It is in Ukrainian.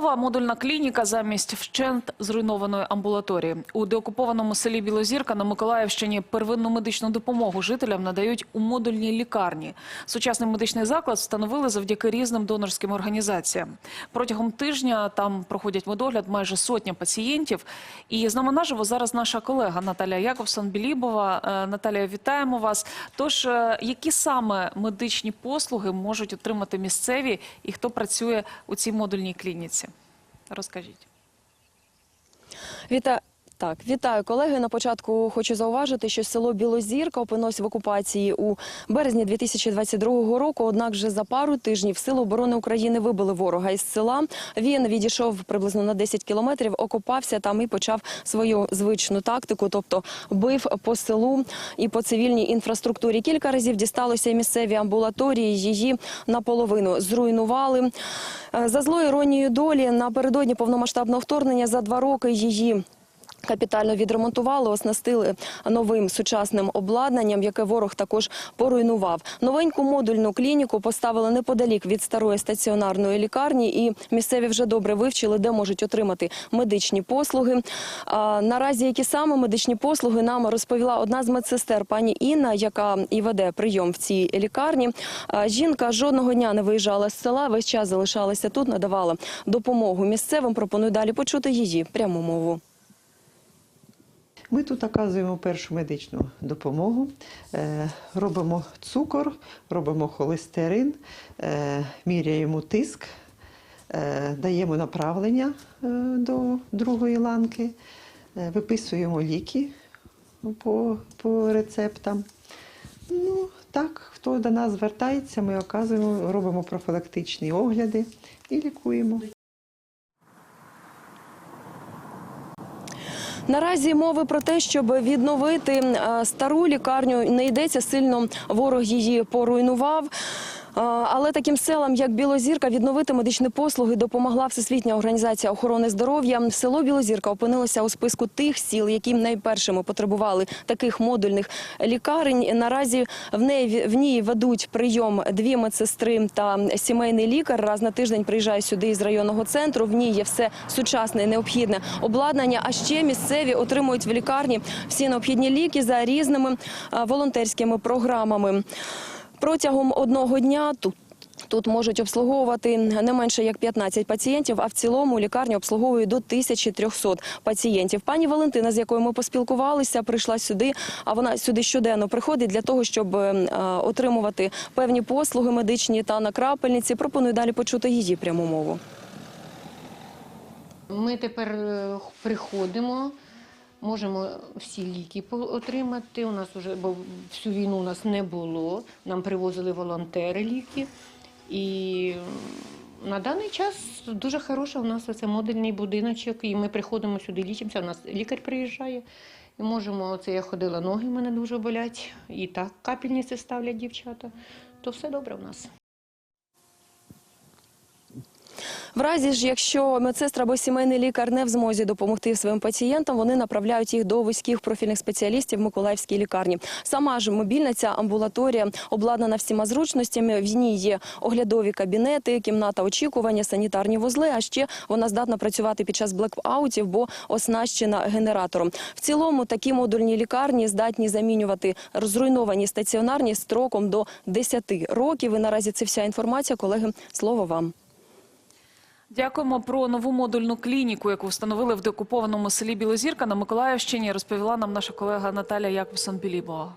Нова модульна клініка замість вщент зруйнованої амбулаторії у деокупованому селі Білозірка на Миколаївщині первинну медичну допомогу жителям надають у модульній лікарні. Сучасний медичний заклад встановили завдяки різним донорським організаціям. Протягом тижня там проходять медогляд майже сотня пацієнтів. І з нами наживо зараз наша колега Наталія Яковсон Білібова. Е, Наталія, вітаємо вас. Тож, е, які саме медичні послуги можуть отримати місцеві і хто працює у цій модульній клініці? Розкажіть. Віта... Так, вітаю колеги. На початку хочу зауважити, що село Білозірка опинилось в окупації у березні 2022 року. Однак вже за пару тижнів сили оборони України вибили ворога із села. Він відійшов приблизно на 10 кілометрів, окопався там і почав свою звичну тактику, тобто бив по селу і по цивільній інфраструктурі. Кілька разів дісталося і місцеві амбулаторії. Її наполовину зруйнували. Е, За злою іронією долі напередодні повномасштабного вторгнення за два роки її. Капітально відремонтували, оснастили новим сучасним обладнанням, яке ворог також поруйнував. Новеньку модульну клініку поставили неподалік від старої стаціонарної лікарні, і місцеві вже добре вивчили, де можуть отримати медичні послуги. Наразі які саме медичні послуги нам розповіла одна з медсестер, пані Інна, яка і веде прийом в цій лікарні. Жінка жодного дня не виїжджала з села, весь час залишалася тут, надавала допомогу місцевим. Пропоную далі почути її пряму мову. Ми тут оказуємо першу медичну допомогу, е, робимо цукор, робимо холестерин, е, міряємо тиск, е, даємо направлення до другої ланки, виписуємо ліки по, по рецептам. Ну, так, хто до нас звертається, ми оказуємо, робимо профілактичні огляди і лікуємо. Наразі мови про те, щоб відновити е, стару лікарню, не йдеться сильно. Ворог її поруйнував. Але таким селам, як Білозірка, відновити медичні послуги допомогла Всесвітня організація охорони здоров'я. Село Білозірка опинилося у списку тих сіл, які найпершими потребували таких модульних лікарень. Наразі в неї в ній ведуть прийом дві медсестри та сімейний лікар. Раз на тиждень приїжджає сюди із районного центру. В ній є все сучасне і необхідне обладнання. А ще місцеві отримують в лікарні всі необхідні ліки за різними волонтерськими програмами. Протягом одного дня тут. Тут можуть обслуговувати не менше як 15 пацієнтів, а в цілому лікарня обслуговує до 1300 пацієнтів. Пані Валентина, з якою ми поспілкувалися, прийшла сюди. А вона сюди щоденно приходить для того, щоб е, отримувати певні послуги медичні та на крапельниці. Пропоную далі почути її пряму мову. Ми тепер е, приходимо, можемо всі ліки отримати. У нас вже, бо всю війну у нас не було. Нам привозили волонтери ліки. І на даний час дуже хороша у нас оце модульний будиночок, і ми приходимо сюди, лічимося. У нас лікар приїжджає. І можемо, це я ходила, ноги в мене дуже болять, і так капельниці ставлять дівчата. То все добре у нас. В разі ж, якщо медсестра або сімейний лікар не в змозі допомогти своїм пацієнтам, вони направляють їх до вузьких профільних спеціалістів Миколаївській лікарні. Сама ж мобільна ця амбулаторія обладнана всіма зручностями. В ній є оглядові кабінети, кімната очікування, санітарні вузли. А ще вона здатна працювати під час блекаутів, бо оснащена генератором. В цілому такі модульні лікарні здатні замінювати розруйновані стаціонарні строком до 10 років. І наразі це вся інформація. Колеги, слово вам. Дякуємо про нову модульну клініку, яку встановили в деокупованому селі Білозірка на Миколаївщині. Розповіла нам наша колега Наталя Якобсон Білібова.